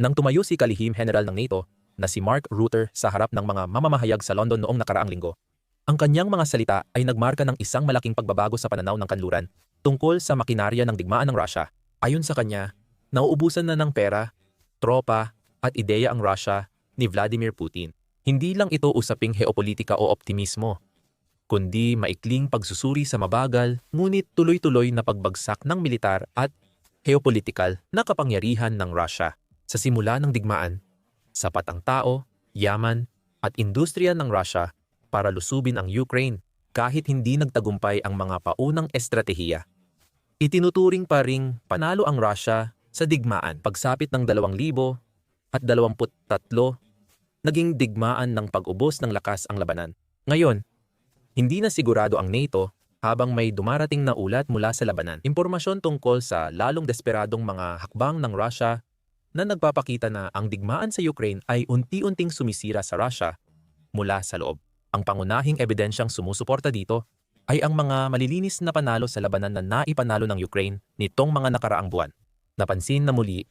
Nang tumayo si kalihim general ng NATO na si Mark Rutter sa harap ng mga mamamahayag sa London noong nakaraang linggo, ang kanyang mga salita ay nagmarka ng isang malaking pagbabago sa pananaw ng kanluran tungkol sa makinarya ng digmaan ng Russia. Ayon sa kanya, nauubusan na ng pera, tropa at ideya ang Russia ni Vladimir Putin. Hindi lang ito usaping geopolitika o optimismo, kundi maikling pagsusuri sa mabagal ngunit tuloy-tuloy na pagbagsak ng militar at geopolitikal na kapangyarihan ng Russia. Sa simula ng digmaan, sapat ang tao, yaman at industriya ng Russia para lusubin ang Ukraine kahit hindi nagtagumpay ang mga paunang estratehiya. Itinuturing pa ring panalo ang Russia sa digmaan pagsapit ng 2,000 at 23 naging digmaan ng pag-ubos ng lakas ang labanan. Ngayon, hindi na sigurado ang NATO habang may dumarating na ulat mula sa labanan. Impormasyon tungkol sa lalong desperadong mga hakbang ng Russia na nagpapakita na ang digmaan sa Ukraine ay unti-unting sumisira sa Russia mula sa loob. Ang pangunahing ebidensyang sumusuporta dito ay ang mga malilinis na panalo sa labanan na naipanalo ng Ukraine nitong mga nakaraang buwan. Napansin na muli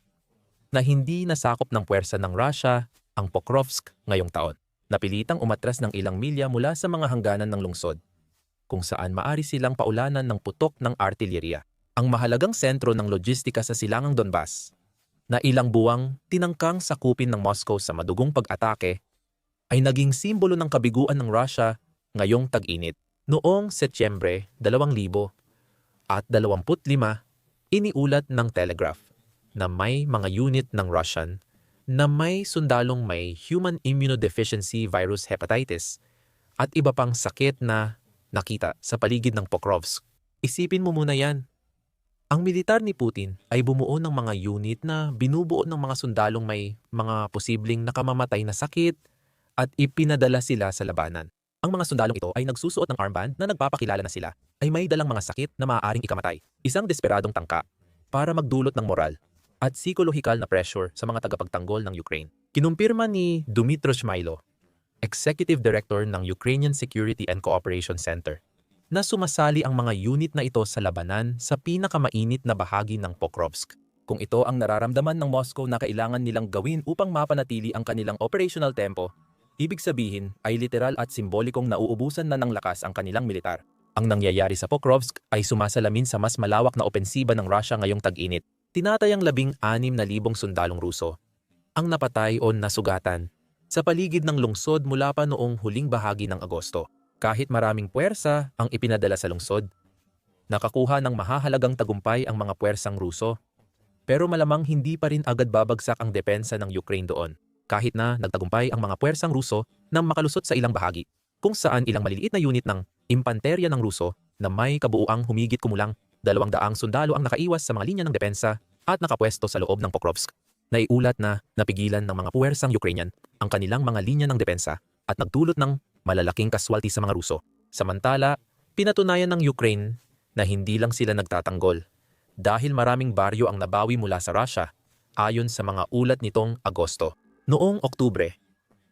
na hindi nasakop ng puwersa ng Russia ang Pokrovsk ngayong taon. Napilitang umatras ng ilang milya mula sa mga hangganan ng lungsod, kung saan maari silang paulanan ng putok ng artilyeriya. Ang mahalagang sentro ng logistika sa silangang Donbas, na ilang buwang tinangkang sakupin ng Moscow sa madugong pag-atake ay naging simbolo ng kabiguan ng Russia ngayong tag-init. Noong Setyembre 2000 at 25, iniulat ng Telegraph na may mga unit ng Russian na may sundalong may human immunodeficiency virus hepatitis at iba pang sakit na nakita sa paligid ng Pokrovsk. Isipin mo muna yan. Ang militar ni Putin ay bumuo ng mga unit na binubuo ng mga sundalong may mga posibleng nakamamatay na sakit, at ipinadala sila sa labanan. Ang mga sundalong ito ay nagsusuot ng armband na nagpapakilala na sila ay may dalang mga sakit na maaaring ikamatay. Isang desperadong tangka para magdulot ng moral at psikolohikal na pressure sa mga tagapagtanggol ng Ukraine. Kinumpirma ni Dmytro Shmailo, Executive Director ng Ukrainian Security and Cooperation Center, na sumasali ang mga unit na ito sa labanan sa pinakamainit na bahagi ng Pokrovsk. Kung ito ang nararamdaman ng Moscow na kailangan nilang gawin upang mapanatili ang kanilang operational tempo, Ibig sabihin ay literal at simbolikong nauubusan na ng lakas ang kanilang militar. Ang nangyayari sa Pokrovsk ay sumasalamin sa mas malawak na opensiba ng Russia ngayong tag-init. Tinatayang labing anim na libong sundalong Ruso. Ang napatay o nasugatan sa paligid ng lungsod mula pa noong huling bahagi ng Agosto. Kahit maraming puwersa ang ipinadala sa lungsod, nakakuha ng mahahalagang tagumpay ang mga puwersang Ruso, pero malamang hindi pa rin agad babagsak ang depensa ng Ukraine doon. Kahit na nagtagumpay ang mga puwersang Ruso nang makalusot sa ilang bahagi, kung saan ilang maliliit na unit ng impanterya ng Ruso na may kabuuang humigit kumulang dalawang daang sundalo ang nakaiwas sa mga linya ng depensa at nakapwesto sa loob ng Pokrovsk. Naiulat na napigilan ng mga puwersang Ukrainian ang kanilang mga linya ng depensa at nagdulot ng malalaking kaswalti sa mga Ruso. Samantala, pinatunayan ng Ukraine na hindi lang sila nagtatanggol dahil maraming baryo ang nabawi mula sa Russia ayon sa mga ulat nitong Agosto. Noong Oktubre,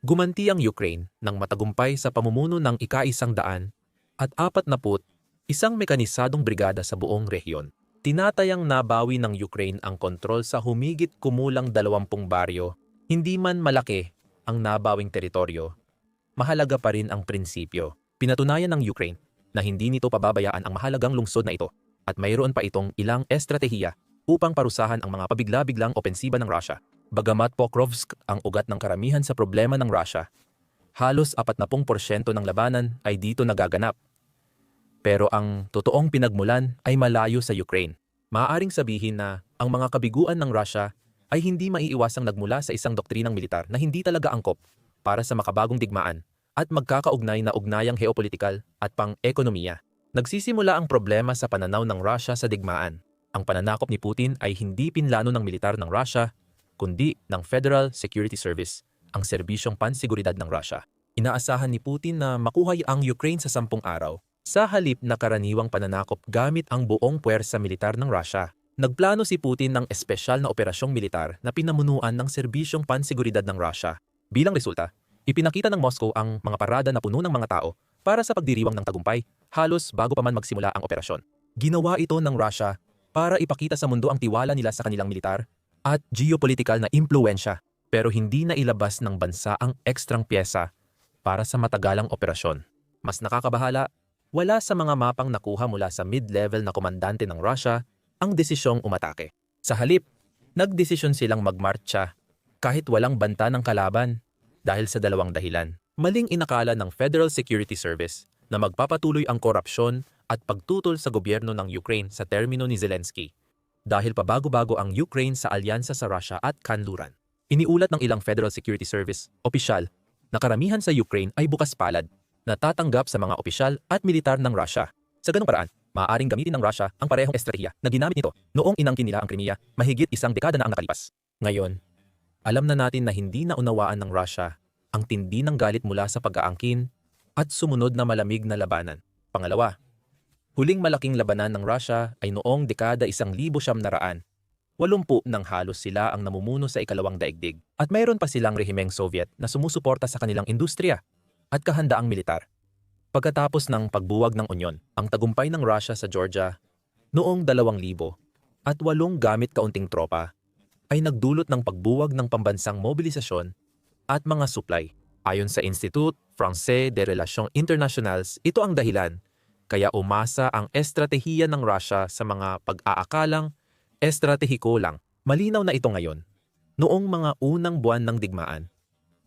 gumanti ang Ukraine ng matagumpay sa pamumuno ng ika-isang daan at apat na put isang mekanisadong brigada sa buong rehiyon. Tinatayang nabawi ng Ukraine ang kontrol sa humigit kumulang dalawampung baryo. Hindi man malaki ang nabawing teritoryo, mahalaga pa rin ang prinsipyo. Pinatunayan ng Ukraine na hindi nito pababayaan ang mahalagang lungsod na ito at mayroon pa itong ilang estratehiya upang parusahan ang mga pabigla-biglang opensiba ng Russia. Bagamat Pokrovsk ang ugat ng karamihan sa problema ng Russia, halos 40% ng labanan ay dito nagaganap. Pero ang totoong pinagmulan ay malayo sa Ukraine. Maaaring sabihin na ang mga kabiguan ng Russia ay hindi maiiwasang nagmula sa isang doktrinang militar na hindi talaga angkop para sa makabagong digmaan at magkakaugnay na ugnayang geopolitikal at pang-ekonomiya. Nagsisimula ang problema sa pananaw ng Russia sa digmaan. Ang pananakop ni Putin ay hindi pinlano ng militar ng Russia kundi ng Federal Security Service, ang serbisyong pansiguridad ng Russia. Inaasahan ni Putin na makuha ang Ukraine sa sampung araw sa halip na karaniwang pananakop gamit ang buong puwersa militar ng Russia. Nagplano si Putin ng espesyal na operasyong militar na pinamunuan ng serbisyong pansiguridad ng Russia. Bilang resulta, ipinakita ng Moscow ang mga parada na puno ng mga tao para sa pagdiriwang ng tagumpay halos bago pa man magsimula ang operasyon. Ginawa ito ng Russia para ipakita sa mundo ang tiwala nila sa kanilang militar at geopolitical na impluensya pero hindi na ilabas ng bansa ang ekstrang pyesa para sa matagalang operasyon. Mas nakakabahala, wala sa mga mapang nakuha mula sa mid-level na komandante ng Russia ang desisyong umatake. Sa halip, nagdesisyon silang magmarcha kahit walang banta ng kalaban dahil sa dalawang dahilan. Maling inakala ng Federal Security Service na magpapatuloy ang korupsyon at pagtutol sa gobyerno ng Ukraine sa termino ni Zelensky dahil pabago-bago ang Ukraine sa alyansa sa Russia at kanluran. Iniulat ng ilang Federal Security Service opisyal na karamihan sa Ukraine ay bukas palad na tatanggap sa mga opisyal at militar ng Russia. Sa ganung paraan, maaaring gamitin ng Russia ang parehong estratehiya na ginamit nito noong inangkin nila ang Crimea mahigit isang dekada na ang nakalipas. Ngayon, alam na natin na hindi naunawaan ng Russia ang tindi ng galit mula sa pag-aangkin at sumunod na malamig na labanan. Pangalawa, huling malaking labanan ng Russia ay noong dekada isang libo siyam naraan Walumpu ng halos sila ang namumuno sa ikalawang daigdig at mayroon pa silang rehimeng Soviet na sumusuporta sa kanilang industriya at kahandaang militar. Pagkatapos ng pagbuwag ng Unyon, ang tagumpay ng Russia sa Georgia noong 2000 at walong gamit kaunting tropa ay nagdulot ng pagbuwag ng pambansang mobilisasyon at mga supply. Ayon sa Institut Français de Relations Internationales, ito ang dahilan kaya umasa ang estratehiya ng Russia sa mga pag-aakalang estratehiko lang. Malinaw na ito ngayon. Noong mga unang buwan ng digmaan,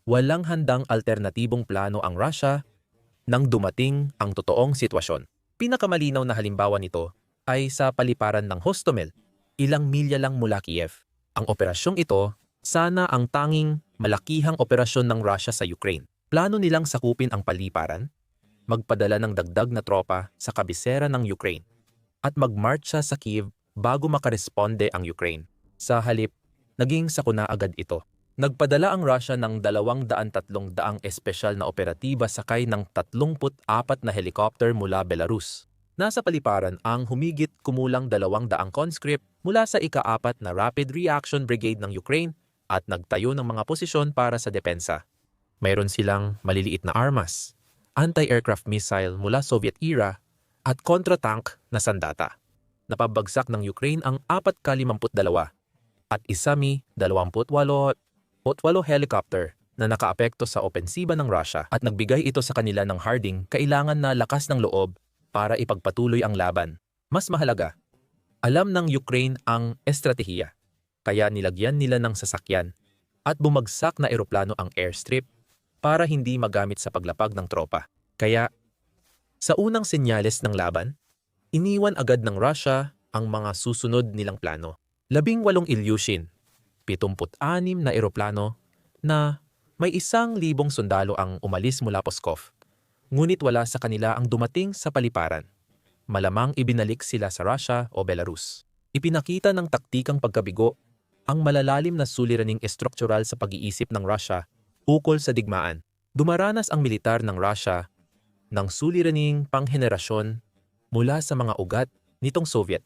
walang handang alternatibong plano ang Russia nang dumating ang totoong sitwasyon. Pinakamalinaw na halimbawa nito ay sa paliparan ng Hostomel, ilang milya lang mula Kiev. Ang operasyong ito, sana ang tanging malakihang operasyon ng Russia sa Ukraine. Plano nilang sakupin ang paliparan, magpadala ng dagdag na tropa sa kabisera ng Ukraine, at magmarcha sa Kiev bago makaresponde ang Ukraine. Sa halip, naging sakuna agad ito. Nagpadala ang Russia ng 203 daang espesyal na operatiba sakay ng 34 na helicopter mula Belarus. Nasa paliparan ang humigit kumulang 200 conscript mula sa ika-apat na Rapid Reaction Brigade ng Ukraine at nagtayo ng mga posisyon para sa depensa. Mayroon silang maliliit na armas, anti-aircraft missile mula Soviet era at kontra-tank na sandata napabagsak ng Ukraine ang 4K-52 at isa Mi-28 helicopter na nakaapekto sa opensiba ng Russia at nagbigay ito sa kanila ng Harding kailangan na lakas ng loob para ipagpatuloy ang laban. Mas mahalaga, alam ng Ukraine ang estratehiya, kaya nilagyan nila ng sasakyan at bumagsak na eroplano ang airstrip para hindi magamit sa paglapag ng tropa. Kaya, sa unang senyales ng laban, iniwan agad ng Russia ang mga susunod nilang plano. Labing walong Ilyushin, 76 na eroplano na may isang libong sundalo ang umalis mula Pskov. Ngunit wala sa kanila ang dumating sa paliparan. Malamang ibinalik sila sa Russia o Belarus. Ipinakita ng taktikang pagkabigo ang malalalim na suliraning estruktural sa pag-iisip ng Russia ukol sa digmaan. Dumaranas ang militar ng Russia ng suliraning panghenerasyon mula sa mga ugat nitong Soviet,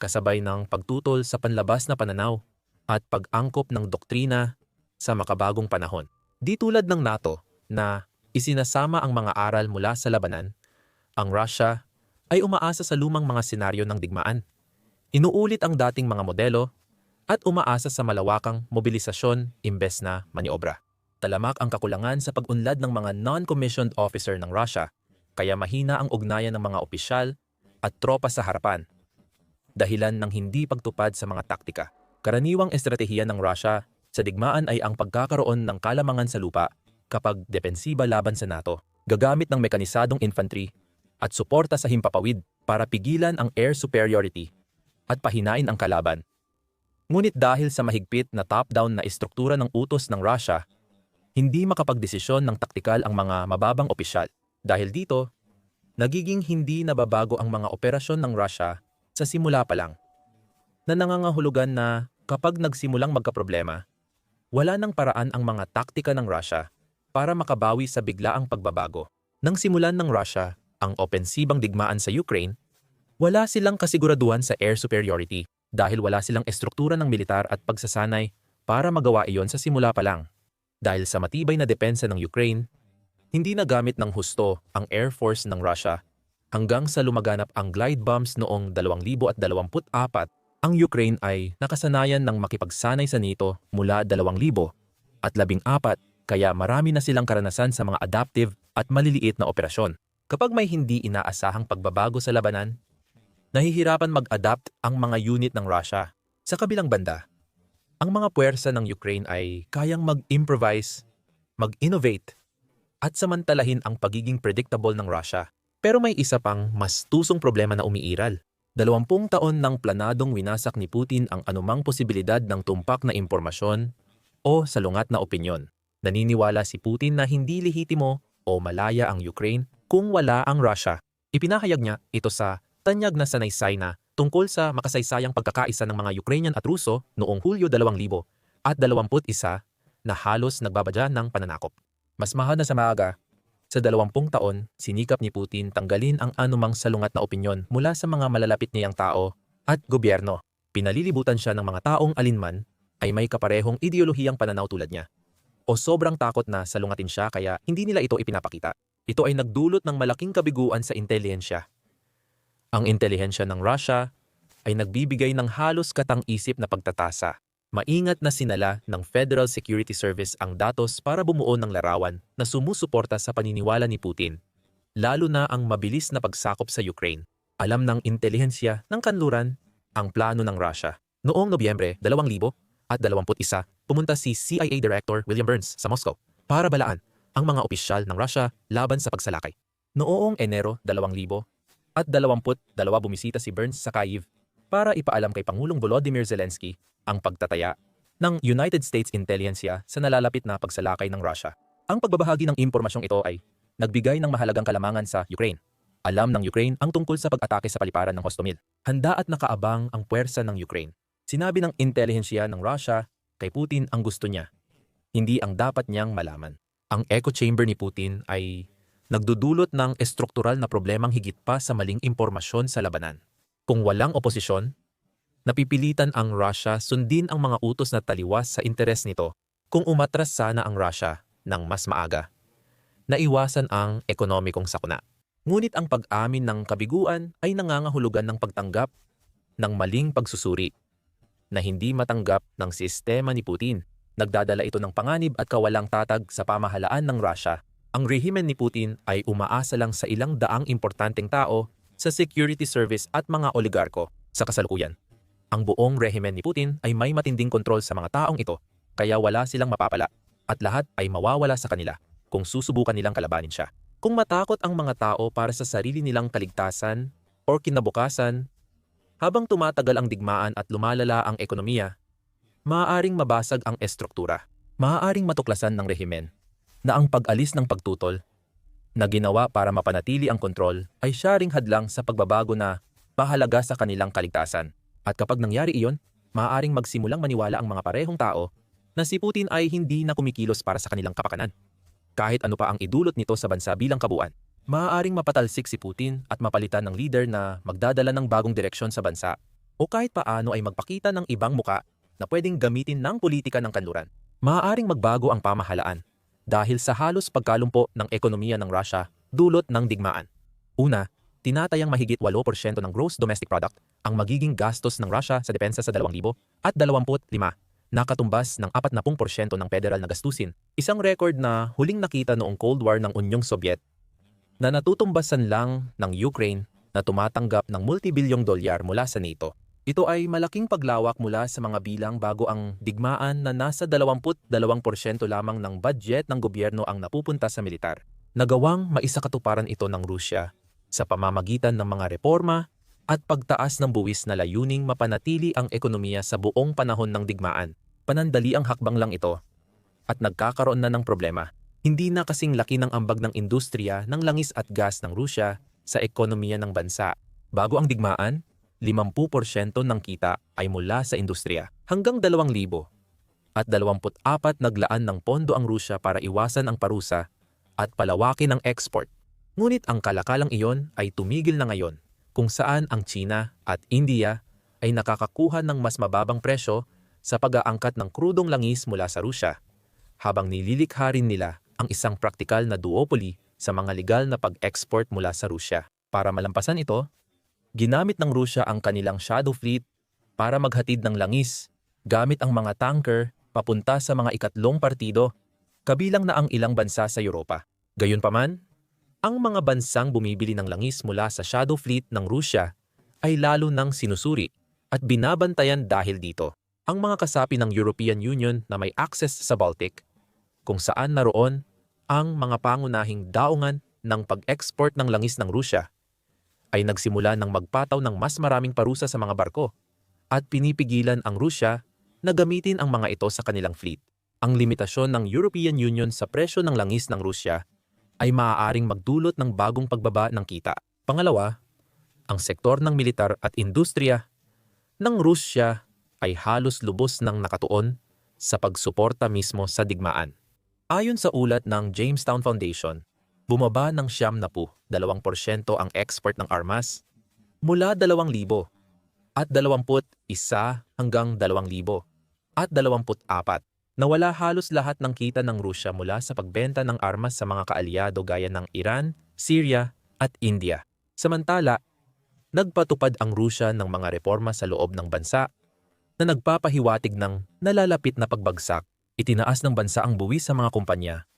kasabay ng pagtutol sa panlabas na pananaw at pag-angkop ng doktrina sa makabagong panahon. Di tulad ng NATO na isinasama ang mga aral mula sa labanan, ang Russia ay umaasa sa lumang mga senaryo ng digmaan. Inuulit ang dating mga modelo at umaasa sa malawakang mobilisasyon imbes na maniobra. Talamak ang kakulangan sa pag-unlad ng mga non-commissioned officer ng Russia kaya mahina ang ugnayan ng mga opisyal at tropa sa harapan. Dahilan ng hindi pagtupad sa mga taktika. Karaniwang estratehiya ng Russia sa digmaan ay ang pagkakaroon ng kalamangan sa lupa kapag depensiba laban sa NATO, gagamit ng mekanisadong infantry at suporta sa himpapawid para pigilan ang air superiority at pahinain ang kalaban. Ngunit dahil sa mahigpit na top-down na istruktura ng utos ng Russia, hindi makapagdesisyon ng taktikal ang mga mababang opisyal. Dahil dito, nagiging hindi nababago ang mga operasyon ng Russia sa simula pa lang, na nangangahulugan na kapag nagsimulang magkaproblema, wala nang paraan ang mga taktika ng Russia para makabawi sa biglaang pagbabago. Nang simulan ng Russia ang opensibang digmaan sa Ukraine, wala silang kasiguraduhan sa air superiority dahil wala silang estruktura ng militar at pagsasanay para magawa iyon sa simula pa lang. Dahil sa matibay na depensa ng Ukraine, hindi nagamit ng husto ang Air Force ng Russia hanggang sa lumaganap ang glide bombs noong 2024 Ang Ukraine ay nakasanayan ng makipagsanay sa NATO mula 2000 at 14 kaya marami na silang karanasan sa mga adaptive at maliliit na operasyon. Kapag may hindi inaasahang pagbabago sa labanan, nahihirapan mag-adapt ang mga unit ng Russia. Sa kabilang banda, ang mga puwersa ng Ukraine ay kayang mag-improvise, mag-innovate, at samantalahin ang pagiging predictable ng Russia. Pero may isa pang mas tusong problema na umiiral. Dalawampung taon ng planadong winasak ni Putin ang anumang posibilidad ng tumpak na impormasyon o salungat na opinyon. Naniniwala si Putin na hindi lehitimo o malaya ang Ukraine kung wala ang Russia. Ipinahayag niya ito sa tanyag na sanaysay na tungkol sa makasaysayang pagkakaisa ng mga Ukrainian at Ruso noong Hulyo 2000 at 21 na halos nagbabadya ng pananakop. Mas mahal na sa maaga, sa 20 taon, sinikap ni Putin tanggalin ang anumang salungat na opinyon mula sa mga malalapit niyang tao at gobyerno. Pinalilibutan siya ng mga taong alinman ay may kaparehong ideolohiyang pananaw tulad niya. O sobrang takot na salungatin siya kaya hindi nila ito ipinapakita. Ito ay nagdulot ng malaking kabiguan sa intelihensya. Ang intelihensya ng Russia ay nagbibigay ng halos katang-isip na pagtatasa. Maingat na sinala ng Federal Security Service ang datos para bumuo ng larawan na sumusuporta sa paniniwala ni Putin, lalo na ang mabilis na pagsakop sa Ukraine. Alam ng intelihensya ng kanluran ang plano ng Russia. Noong Nobyembre 2000 at 21, pumunta si CIA Director William Burns sa Moscow para balaan ang mga opisyal ng Russia laban sa pagsalakay. Noong Enero 2000 at 22 bumisita si Burns sa Kyiv para ipaalam kay Pangulong Volodymyr Zelensky ang pagtataya ng United States Intelligence sa nalalapit na pagsalakay ng Russia. Ang pagbabahagi ng impormasyong ito ay nagbigay ng mahalagang kalamangan sa Ukraine. Alam ng Ukraine ang tungkol sa pag-atake sa paliparan ng Hostomel. Handa at nakaabang ang puwersa ng Ukraine. Sinabi ng intelihensya ng Russia kay Putin ang gusto niya, hindi ang dapat niyang malaman. Ang echo chamber ni Putin ay nagdudulot ng estruktural na problemang higit pa sa maling impormasyon sa labanan. Kung walang oposisyon, napipilitan ang Russia sundin ang mga utos na taliwas sa interes nito kung umatras sana ang Russia ng mas maaga. Naiwasan ang ekonomikong sakuna. Ngunit ang pag-amin ng kabiguan ay nangangahulugan ng pagtanggap ng maling pagsusuri na hindi matanggap ng sistema ni Putin. Nagdadala ito ng panganib at kawalang tatag sa pamahalaan ng Russia. Ang rehimen ni Putin ay umaasa lang sa ilang daang importanteng tao sa security service at mga oligarko sa kasalukuyan. Ang buong rehimen ni Putin ay may matinding kontrol sa mga taong ito, kaya wala silang mapapala at lahat ay mawawala sa kanila kung susubukan nilang kalabanin siya. Kung matakot ang mga tao para sa sarili nilang kaligtasan o kinabukasan, habang tumatagal ang digmaan at lumalala ang ekonomiya, maaaring mabasag ang estruktura. Maaaring matuklasan ng rehimen na ang pag-alis ng pagtutol na ginawa para mapanatili ang kontrol ay siya hadlang sa pagbabago na mahalaga sa kanilang kaligtasan. At kapag nangyari iyon, maaaring magsimulang maniwala ang mga parehong tao na si Putin ay hindi na kumikilos para sa kanilang kapakanan. Kahit ano pa ang idulot nito sa bansa bilang kabuuan, maaaring mapatalsik si Putin at mapalitan ng leader na magdadala ng bagong direksyon sa bansa o kahit paano ay magpakita ng ibang muka na pwedeng gamitin ng politika ng kanluran. Maaaring magbago ang pamahalaan dahil sa halos pagkalumpo ng ekonomiya ng Russia dulot ng digmaan. Una, tinatayang mahigit 8% ng gross domestic product ang magiging gastos ng Russia sa depensa sa 2000 at 25 nakatumbas ng 40% ng federal na gastusin, isang record na huling nakita noong Cold War ng Unyong Soviet na natutumbasan lang ng Ukraine na tumatanggap ng multibilyong dolyar mula sa NATO. Ito ay malaking paglawak mula sa mga bilang bago ang digmaan na nasa 22% lamang ng budget ng gobyerno ang napupunta sa militar. Nagawang maisakatuparan ito ng Rusya sa pamamagitan ng mga reforma at pagtaas ng buwis na layuning mapanatili ang ekonomiya sa buong panahon ng digmaan. Panandali ang hakbang lang ito. At nagkakaroon na ng problema. Hindi na kasing laki ng ambag ng industriya ng langis at gas ng Rusya sa ekonomiya ng bansa. Bago ang digmaan, 50% ng kita ay mula sa industriya. Hanggang 2,000 at 24 naglaan ng pondo ang Rusya para iwasan ang parusa at palawakin ang export. Ngunit ang kalakalang iyon ay tumigil na ngayon kung saan ang China at India ay nakakakuha ng mas mababang presyo sa pag-aangkat ng krudong langis mula sa Rusya, habang nililikha rin nila ang isang praktikal na duopoly sa mga legal na pag-export mula sa Rusya. Para malampasan ito, ginamit ng Rusya ang kanilang shadow fleet para maghatid ng langis gamit ang mga tanker papunta sa mga ikatlong partido, kabilang na ang ilang bansa sa Europa. Gayunpaman, ang mga bansang bumibili ng langis mula sa Shadow Fleet ng Rusya ay lalo nang sinusuri at binabantayan dahil dito. Ang mga kasapi ng European Union na may access sa Baltic, kung saan naroon ang mga pangunahing daungan ng pag-export ng langis ng Rusya, ay nagsimula ng magpataw ng mas maraming parusa sa mga barko at pinipigilan ang Rusya na gamitin ang mga ito sa kanilang fleet. Ang limitasyon ng European Union sa presyo ng langis ng Rusya ay maaaring magdulot ng bagong pagbaba ng kita. Pangalawa, ang sektor ng militar at industriya ng Rusya ay halos lubos ng nakatuon sa pagsuporta mismo sa digmaan. Ayon sa ulat ng Jamestown Foundation, bumaba ng siyam na po, 2% ang export ng armas mula 2,000 at 21 hanggang 2,000 at 24 Nawala halos lahat ng kita ng Rusya mula sa pagbenta ng armas sa mga kaalyado gaya ng Iran, Syria at India. Samantala, nagpatupad ang Rusya ng mga reforma sa loob ng bansa na nagpapahiwatig ng nalalapit na pagbagsak. Itinaas ng bansa ang buwis sa mga kumpanya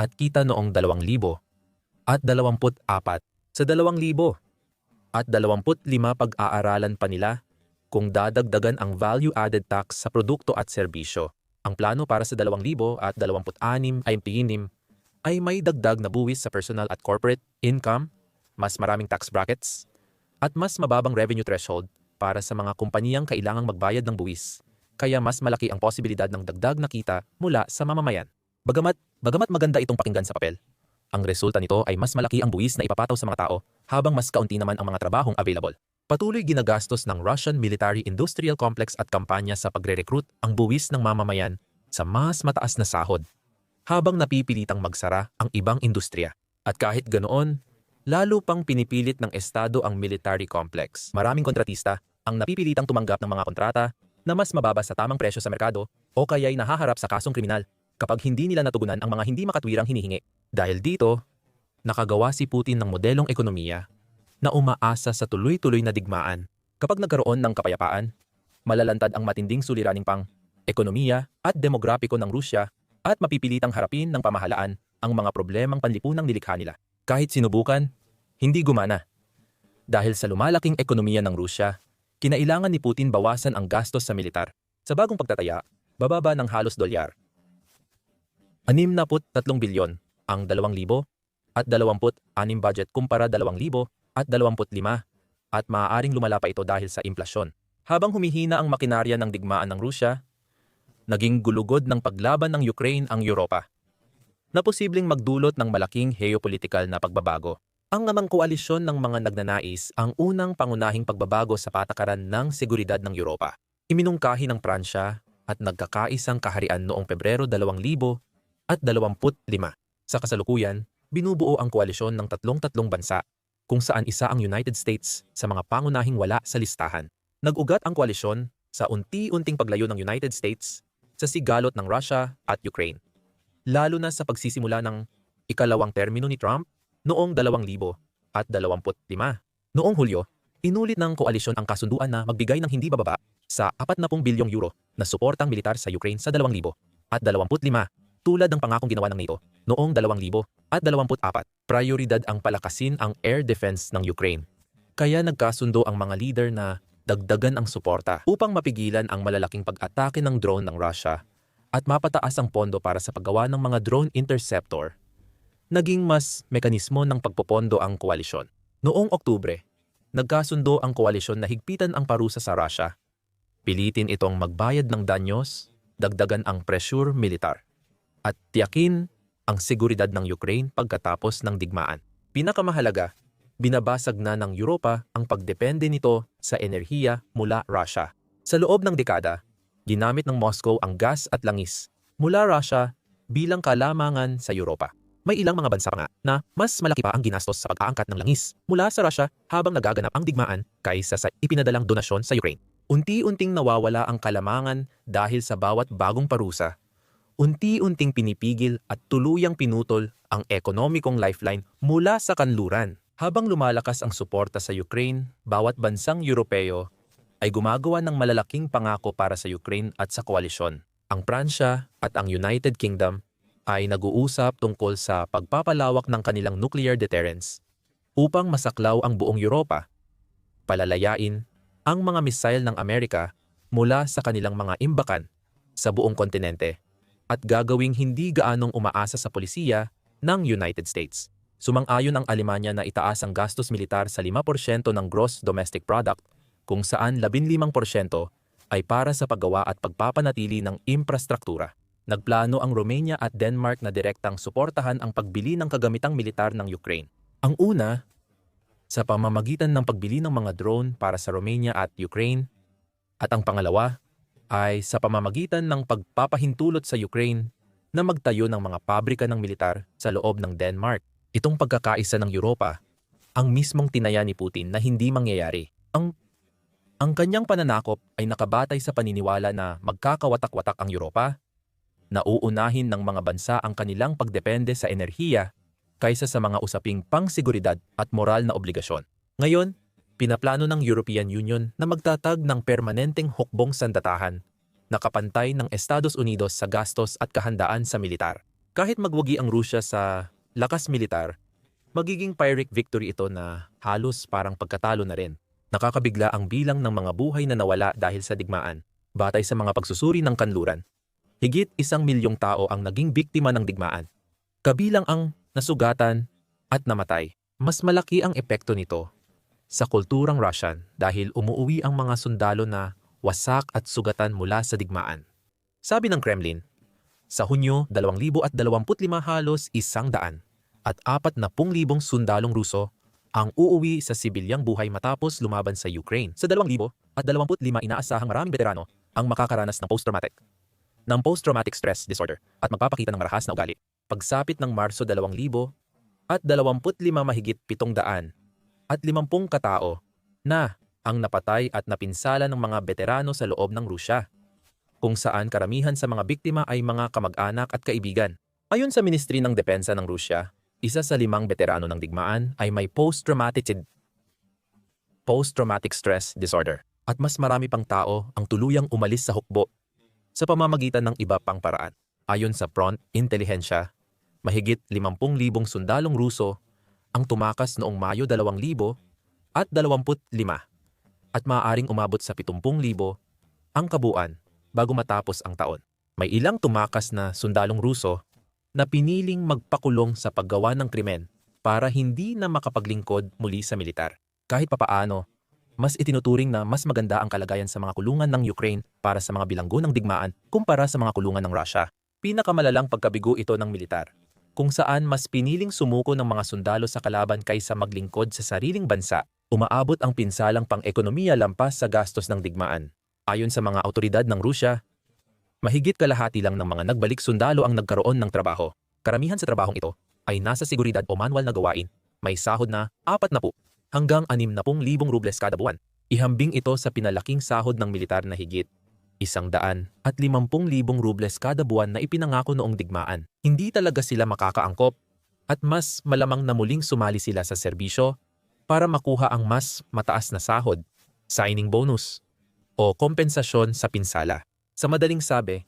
at kita noong 2,000 at 24 sa 2,000 at 25 pag-aaralan pa nila kung dadagdagan ang value-added tax sa produkto at serbisyo. Ang plano para sa 2026 ay pinim ay may dagdag na buwis sa personal at corporate income, mas maraming tax brackets, at mas mababang revenue threshold para sa mga kumpanyang kailangang magbayad ng buwis, kaya mas malaki ang posibilidad ng dagdag na kita mula sa mamamayan. Bagamat, bagamat maganda itong pakinggan sa papel, ang resulta nito ay mas malaki ang buwis na ipapataw sa mga tao habang mas kaunti naman ang mga trabahong available. Patuloy ginagastos ng Russian Military Industrial Complex at kampanya sa pagre-recruit ang buwis ng mamamayan sa mas mataas na sahod, habang napipilitang magsara ang ibang industriya. At kahit ganoon, lalo pang pinipilit ng Estado ang military complex. Maraming kontratista ang napipilitang tumanggap ng mga kontrata na mas mababa sa tamang presyo sa merkado o kaya'y nahaharap sa kasong kriminal kapag hindi nila natugunan ang mga hindi makatwirang hinihingi. Dahil dito, nakagawa si Putin ng modelong ekonomiya na umaasa sa tuloy-tuloy na digmaan. Kapag nagkaroon ng kapayapaan, malalantad ang matinding suliraning pang ekonomiya at demograpiko ng Rusya at mapipilitang harapin ng pamahalaan ang mga problemang panlipunang nilikha nila. Kahit sinubukan, hindi gumana. Dahil sa lumalaking ekonomiya ng Rusya, kinailangan ni Putin bawasan ang gastos sa militar. Sa bagong pagtataya, bababa ng halos dolyar. 63 bilyon ang 2,000 at 26 budget kumpara 2,000 at 25 at maaaring lumala pa ito dahil sa implasyon. Habang humihina ang makinarya ng digmaan ng Rusya, naging gulugod ng paglaban ng Ukraine ang Europa na posibleng magdulot ng malaking geopolitikal na pagbabago. Ang namang koalisyon ng mga nagnanais ang unang pangunahing pagbabago sa patakaran ng seguridad ng Europa. Iminungkahi ng Pransya at nagkakaisang kaharian noong Pebrero 2025. Sa kasalukuyan, binubuo ang koalisyon ng tatlong-tatlong bansa kung saan isa ang United States sa mga pangunahing wala sa listahan. Nag-ugat ang koalisyon sa unti-unting paglayo ng United States sa sigalot ng Russia at Ukraine. Lalo na sa pagsisimula ng ikalawang termino ni Trump noong 2025. Noong Hulyo, inulit ng koalisyon ang kasunduan na magbigay ng hindi bababa sa 40 bilyong euro na suportang militar sa Ukraine sa 2025 tulad ng pangakong ginawa ng NATO noong 2024. Prioridad ang palakasin ang air defense ng Ukraine. Kaya nagkasundo ang mga leader na dagdagan ang suporta upang mapigilan ang malalaking pag-atake ng drone ng Russia at mapataas ang pondo para sa paggawa ng mga drone interceptor. Naging mas mekanismo ng pagpopondo ang koalisyon. Noong Oktubre, nagkasundo ang koalisyon na higpitan ang parusa sa Russia. Pilitin itong magbayad ng danyos, dagdagan ang pressure militar at tiyakin ang seguridad ng Ukraine pagkatapos ng digmaan. Pinakamahalaga, binabasag na ng Europa ang pagdepende nito sa enerhiya mula Russia. Sa loob ng dekada, ginamit ng Moscow ang gas at langis mula Russia bilang kalamangan sa Europa. May ilang mga bansa pa nga na mas malaki pa ang ginastos sa pag-aangkat ng langis mula sa Russia habang nagaganap ang digmaan kaysa sa ipinadalang donasyon sa Ukraine. Unti-unting nawawala ang kalamangan dahil sa bawat bagong parusa unti-unting pinipigil at tuluyang pinutol ang ekonomikong lifeline mula sa kanluran. Habang lumalakas ang suporta sa Ukraine, bawat bansang Europeo ay gumagawa ng malalaking pangako para sa Ukraine at sa koalisyon. Ang Pransya at ang United Kingdom ay nag-uusap tungkol sa pagpapalawak ng kanilang nuclear deterrence upang masaklaw ang buong Europa. Palalayain ang mga missile ng Amerika mula sa kanilang mga imbakan sa buong kontinente at gagawing hindi gaanong umaasa sa polisiya ng United States. Sumang-ayon ang Alemanya na itaas ang gastos militar sa 5% ng gross domestic product kung saan 15% ay para sa paggawa at pagpapanatili ng infrastruktura. Nagplano ang Romania at Denmark na direktang suportahan ang pagbili ng kagamitang militar ng Ukraine. Ang una, sa pamamagitan ng pagbili ng mga drone para sa Romania at Ukraine, at ang pangalawa ay sa pamamagitan ng pagpapahintulot sa Ukraine na magtayo ng mga pabrika ng militar sa loob ng Denmark. Itong pagkakaisa ng Europa ang mismong tinaya ni Putin na hindi mangyayari. Ang ang kanyang pananakop ay nakabatay sa paniniwala na magkakawatak-watak ang Europa, na uunahin ng mga bansa ang kanilang pagdepende sa enerhiya kaysa sa mga usaping pangseguridad at moral na obligasyon. Ngayon, pinaplano ng European Union na magtatag ng permanenteng hukbong sandatahan na kapantay ng Estados Unidos sa gastos at kahandaan sa militar. Kahit magwagi ang Rusya sa lakas militar, magiging Pyrrhic victory ito na halos parang pagkatalo na rin. Nakakabigla ang bilang ng mga buhay na nawala dahil sa digmaan, batay sa mga pagsusuri ng kanluran. Higit isang milyong tao ang naging biktima ng digmaan. Kabilang ang nasugatan at namatay. Mas malaki ang epekto nito sa kulturang Russian dahil umuuwi ang mga sundalo na wasak at sugatan mula sa digmaan. Sabi ng Kremlin, sa Hunyo 2025 halos isang daan at apat na pung libong sundalong Ruso ang uuwi sa sibilyang buhay matapos lumaban sa Ukraine. Sa 2025 inaasahang maraming veterano ang makakaranas ng post-traumatic ng post-traumatic stress disorder at magpapakita ng marahas na ugali. Pagsapit ng Marso 2000 at 25 mahigit 700 at 50 katao na ang napatay at napinsala ng mga veterano sa loob ng Rusya, kung saan karamihan sa mga biktima ay mga kamag-anak at kaibigan. Ayon sa Ministry ng Depensa ng Rusya, isa sa limang veterano ng digmaan ay may post-traumatic post-traumatic stress disorder at mas marami pang tao ang tuluyang umalis sa hukbo sa pamamagitan ng iba pang paraan. Ayon sa Front Intelligentsia, mahigit 50,000 sundalong Ruso ang tumakas noong Mayo 2000 at 25 at maaaring umabot sa 70,000 ang kabuuan bago matapos ang taon. May ilang tumakas na sundalong Ruso na piniling magpakulong sa paggawa ng krimen para hindi na makapaglingkod muli sa militar. Kahit papaano, mas itinuturing na mas maganda ang kalagayan sa mga kulungan ng Ukraine para sa mga bilanggo ng digmaan kumpara sa mga kulungan ng Russia. Pinakamalalang pagkabigo ito ng militar, kung saan mas piniling sumuko ng mga sundalo sa kalaban kaysa maglingkod sa sariling bansa, umaabot ang pinsalang pang-ekonomiya lampas sa gastos ng digmaan. Ayon sa mga autoridad ng Rusya, Mahigit kalahati lang ng mga nagbalik sundalo ang nagkaroon ng trabaho. Karamihan sa trabahong ito ay nasa seguridad o manual na gawain. May sahod na 40 hanggang 60,000 rubles kada buwan. Ihambing ito sa pinalaking sahod ng militar na higit isang daan at 50,000 rubles kada buwan na ipinangako noong digmaan. Hindi talaga sila makakaangkop at mas malamang na muling sumali sila sa serbisyo para makuha ang mas mataas na sahod, signing bonus, o kompensasyon sa pinsala. Sa madaling sabi,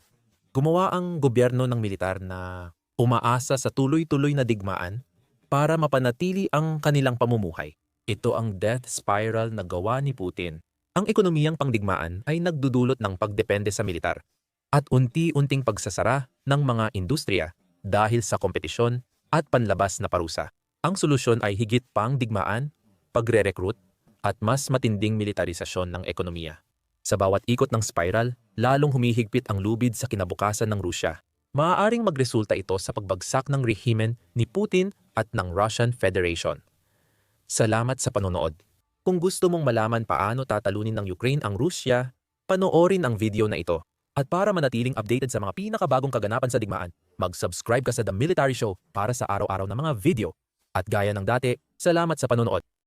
gumawa ang gobyerno ng militar na umaasa sa tuloy-tuloy na digmaan para mapanatili ang kanilang pamumuhay. Ito ang death spiral na gawa ni Putin. Ang ekonomiyang pangdigmaan ay nagdudulot ng pagdepende sa militar at unti-unting pagsasara ng mga industriya dahil sa kompetisyon at panlabas na parusa. Ang solusyon ay higit pang digmaan, pagre-recruit at mas matinding militarisasyon ng ekonomiya. Sa bawat ikot ng spiral, lalong humihigpit ang lubid sa kinabukasan ng Rusya. Maaaring magresulta ito sa pagbagsak ng rehimen ni Putin at ng Russian Federation. Salamat sa panonood. Kung gusto mong malaman paano tatalunin ng Ukraine ang Rusya, panoorin ang video na ito. At para manatiling updated sa mga pinakabagong kaganapan sa digmaan, mag-subscribe ka sa The Military Show para sa araw-araw na mga video. At gaya ng dati, salamat sa panonood.